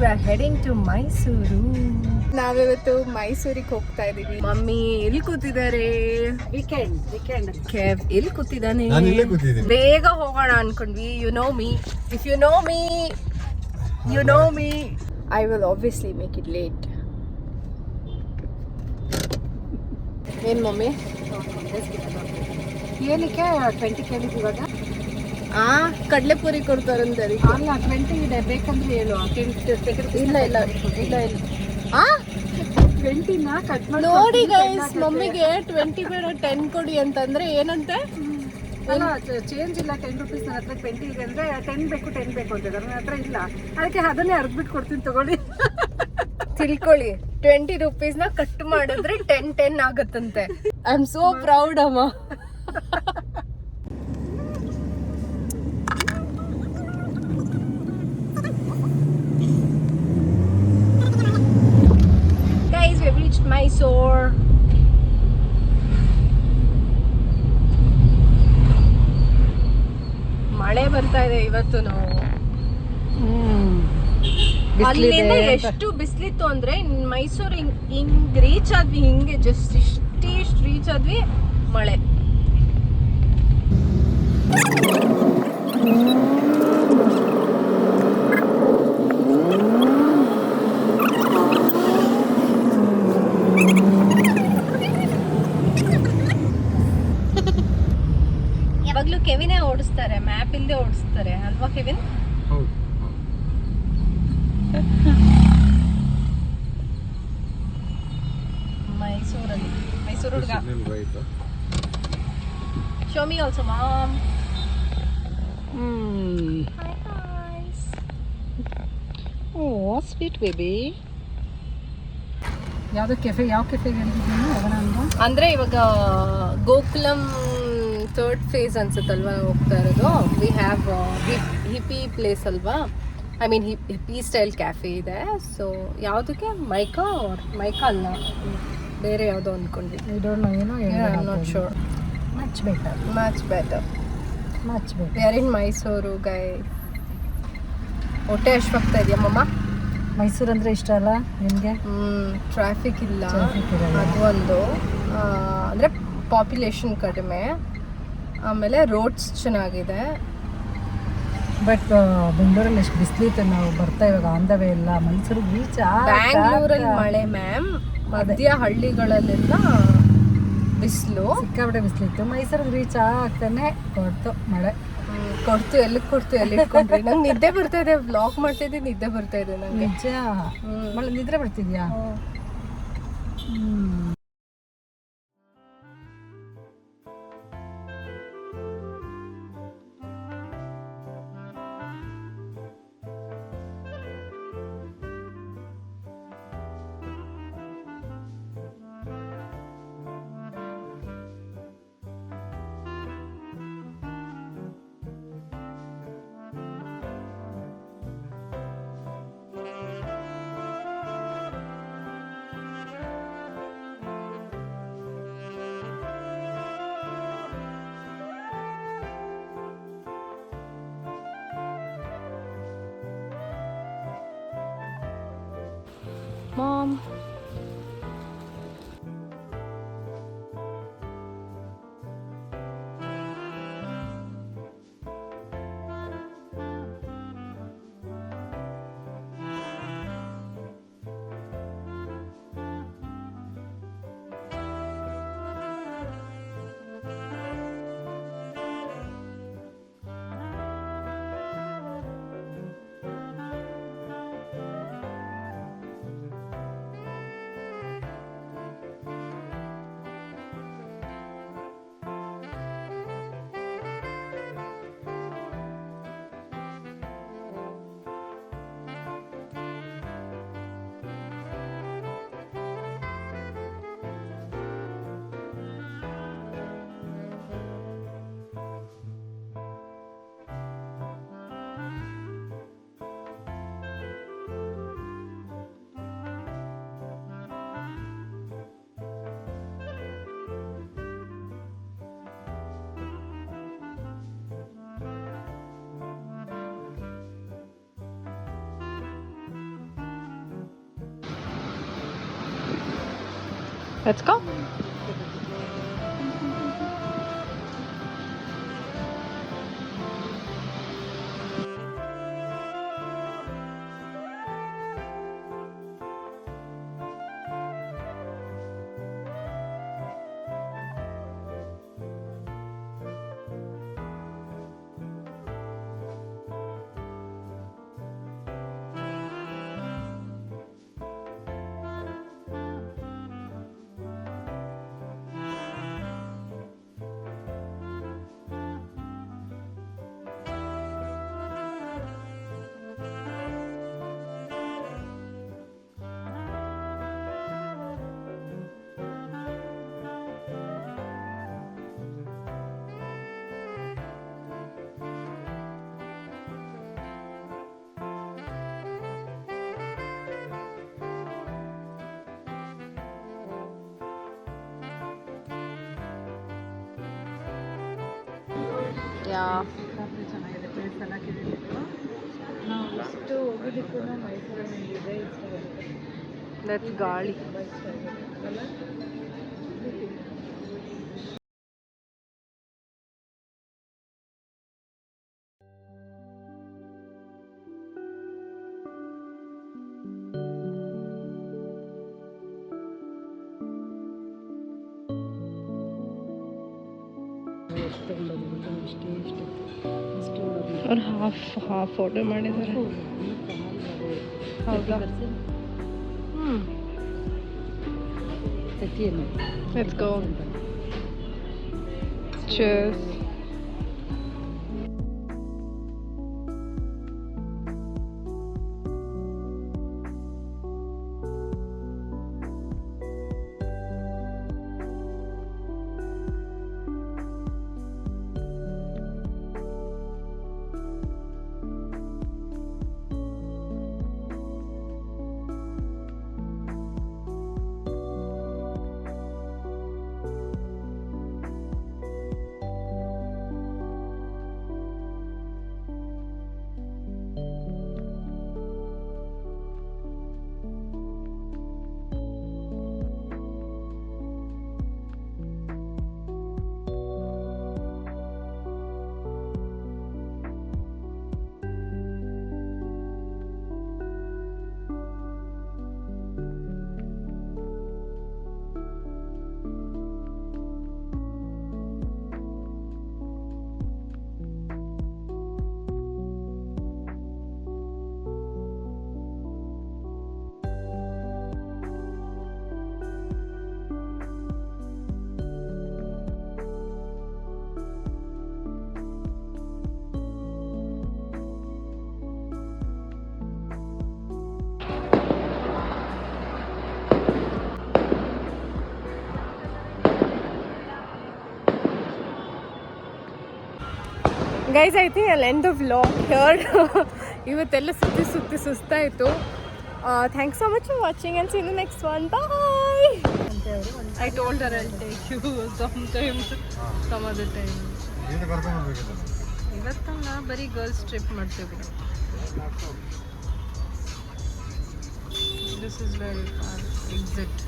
We are heading to Mysuru ನಾವಿವತ್ತು ಮೈಸೂರಿಗೆ ಹೋಗ್ತಾ ಇದೀವಿ. ಮಮ್ಮಿ ಎಲ್ಲಿ ಕೂತಿದ್ದಾರೆ? ವೀಕೆಂಡ್ ವೀಕೆಂಡ್ ಕೆವ್ ಎಲ್ಲಿ ಕೂತಿದ್ದಾನೆ? ನಾನು ಇಲ್ಲೇ ಕೂತಿದ್ದೀನಿ. ಬೇಗ ಹೋಗೋಣ ಅನ್ಕೊಂಡ್ವಿ. You know me if you know me you know me I will obviously make it late ಏನ್ ಮಮ್ಮಿ? ಏನಕ್ಕೆ ಟ್ವೆಂಟಿ ಕೇಳಿದ್ ಆ ಕಡ್ಲೆಪುರಿ ಕೊಡ್ತಾರಂತೆ ಅದಕ್ಕೆ. ಅಲ್ಲ ಟ್ವೆಂಟಿ ಇದೆ ಬೇಕಂದ್ರೆ ಹೇಳು ಇಲ್ಲ ಇಲ್ಲ ಇಲ್ಲ ಇಲ್ಲ. ಆ? ಟ್ವೆಂಟಿನ ಕಟ್ ನೋಡಿ ಗೈಸ್ ಮಮ್ಮಿಗೆ ಟ್ವೆಂಟಿ ಬೇಡ ಟೆನ್ ಕೊಡಿ ಅಂತಂದ್ರೆ ಏನಂತೆ? ಅಲ್ಲ ಚೇಂಜ್ ಇಲ್ಲ ಟೆನ್ ರುಪೀಸ್ ನನ್ನ ಹತ್ರ ಟ್ವೆಂಟಿ ಇದೆ ಅಂದ್ರೆ ಟೆನ್ ಬೇಕು ಟೆನ್ ಬೇಕು ಅಂತ ನನ್ನ ಹತ್ರ ಇಲ್ಲ. ಅದಕ್ಕೆ ಅದನ್ನೇ ಅರ್ದ್ಬಿಟ್ಟು ಕೊಡ್ತೀನಿ ತಗೊಳ್ಳಿ. ತಿಳ್ಕೊಳ್ಳಿ ಟ್ವೆಂಟಿ ರುಪೀಸ್ನ ಕಟ್ ಮಾಡಿದ್ರೆ ಟೆನ್ ಟೆನ್ ಆಗತ್ತಂತೆ. ಐ ಆಮ್ ಸೋ ಪ್ರೌಡ್ ಅಮ್ಮ. Mysore. ಮಳೆ ಬರ್ತಾ ಇದೆ ಇವತ್ತು ನಾವು ಅಲ್ಲಿಂದ ಎಷ್ಟು ಬಿಸಿಲಿತ್ತು ಅಂದ್ರೆ ಮೈಸೂರು ಹಿಂಗ್ ಹಿಂಗ್ ರೀಚ್ ಆದ್ವಿ ಹಿಂಗೆ ಜಸ್ಟ್ ಇಷ್ಟಿಷ್ಟು ರೀಚ್ ಆದ್ವಿ ಮಳೆ. ಯಾವಾಗ್ಲೂ ಕೆವಿನೇ ಓಡಿಸ್ತಾರೆ ಮ್ಯಾಪ್ ಇಲ್ಲದೆ ಓಡಿಸ್ತಾರೆ ಅಲ್ವಾ ಕೆವಿನ್? ಹೌದು ಮೈಸೂರಲ್ಲಿ ಮೈಸೂರು ಹುಡುಗ. Show me also mom oh sweet baby ಯಾವ್ದು ಕೆಫೆ ಯಾವ ಕೆಫೆಗೆ ಹೇಳಿದ್ದೀನಿ ಹೋಗೋಣ ಅಂದ್ರೆ ಇವಾಗ ಗೋಕುಲಂ ಥರ್ಡ್ ಫೇಸ್ ಅನ್ಸುತ್ತಲ್ವಾ ನಾವು ಹೋಗ್ತಾ ಇರೋದು? ವಿ ಹ್ಯಾವ್ ಹಿಪಿ ಪ್ಲೇಸ್ ಅಲ್ವಾ? I mean hippie style cafe ಇದೆ. ಸೊ ಯಾವುದಕ್ಕೆ? ಮೈಕಾ ಆರ್ ಮೈಕಾ ಅಲ್ಲ? ಬೇರೆ ಯಾವುದೋ ಅಂದ್ಕೊಂಡ್ವಿ ಐ ಡೋಂಟ್ ನೋ ಏನೋ not sure much better much better much better in Mysuru guy ಹೊಟ್ಟೆ ಅಶ್ವಕ್ತ ಇದೆಯಾ ಮಮ್ಮ ಮೈಸೂರು ಅಂದರೆ ಇಷ್ಟ ಅಲ್ಲ ನಿಮಗೆ? ಟ್ರಾಫಿಕ್ ಇಲ್ಲ. ಅದು ಒಂದು. ಅಂದ್ರೆ ಪಾಪ್ಯುಲೇಷನ್ ಕಡಿಮೆ. ಆಮೇಲೆ ರೋಡ್ಸ್ ಚೆನ್ನಾಗಿದೆ. ಬಟ್ ಬೆಂಗಳೂರಲ್ಲಿ ಎಷ್ಟು ಬಿಸಿಲಿತ್ತು ನಾವು ಬರ್ತಾ ಇವಾಗ ಆನ್ ದ ವೇ ಎಲ್ಲ ಮೈಸೂರಿಗೆ ರೀಚ್ ಬ್ಯಾಂಗ್ಳೂರಲ್ಲಿ ಮಳೆ ಮ್ಯಾಮ್ ಮಧ್ಯ ಹಳ್ಳಿಗಳಲ್ಲೆಲ್ಲ ಬಿಸಿಲು. ಸಿಕ್ಕಾಬಿಟ್ಟೆ ಬಿಸಿಲಿತ್ತು ಮೈಸೂರಿಗೆ ರೀಚ್ ಆಗ್ತಾನೆ ಕೊಡ್ತು ಮಳೆ. ಕೊಡ್ತು ಎಲ್ಲಿ ಕೊಡ್ತು ಎಲ್ಲಿ ಇಟ್ಕೊಂಡ್ರಿ ನಂಗೆ ನಿದ್ದೆ ಬರ್ತಾ ಇದೆ. ಬ್ಲಾಕ್ ಮಾಡ್ತಾ ಇದ್ದೀನಿ ನಿದ್ದೆ ಬರ್ತಾ ಇದೆ ನಂಗೆ. ನಿಜ? ಮಳೆ ನಿದ್ರೆ ಬರ್ತಿದ್ಯಾ? Mom Let's go. ಕಾಫಿ ಚೆನ್ನಾಗಿದೆ ಪ್ಲೇಸ್ ಎಲ್ಲ ಕೇಳಿದ್ರು ನಾವು ಇಷ್ಟು ಹೋಗೋದಕ್ಕೂ ಮೈಸೂರಲ್ಲಿ ಇದೆ ಇಷ್ಟ ಆಗುತ್ತೆ That's ಗಾಳಿ. ತುಂಬ ಇಷ್ಟ ಆಗುತ್ತೆ ಅಲ್ಲ ಅವ್ರು ಹಾಫ್ ಹಾಫ್ ಫೋಟೋ ಮಾಡಿದ್ದಾರೆ ಹೌದಾ ಹ್ಞೂ let's go Cheers. Guys I think ಅಲ್ಲಿ ಎಂಡ್ ಆಫ್ ಲಾಗ್ ಹಿಯರ್ ಇವತ್ತೆಲ್ಲ ಸುತ್ತಿ ಸುತ್ತಿ ಸುಸ್ತಾಯಿತು thanks so much for watching and see next one bye I told her I take you some time some other time ಏನು ಕರ್ಕೊಂಡು ಹೋಗ್ಬೇಕಿಲ್ಲ ಇವತ್ತಲ್ಲ ಬರೀ girls trip ಮಾಡ್ತೀವಿ this is very exit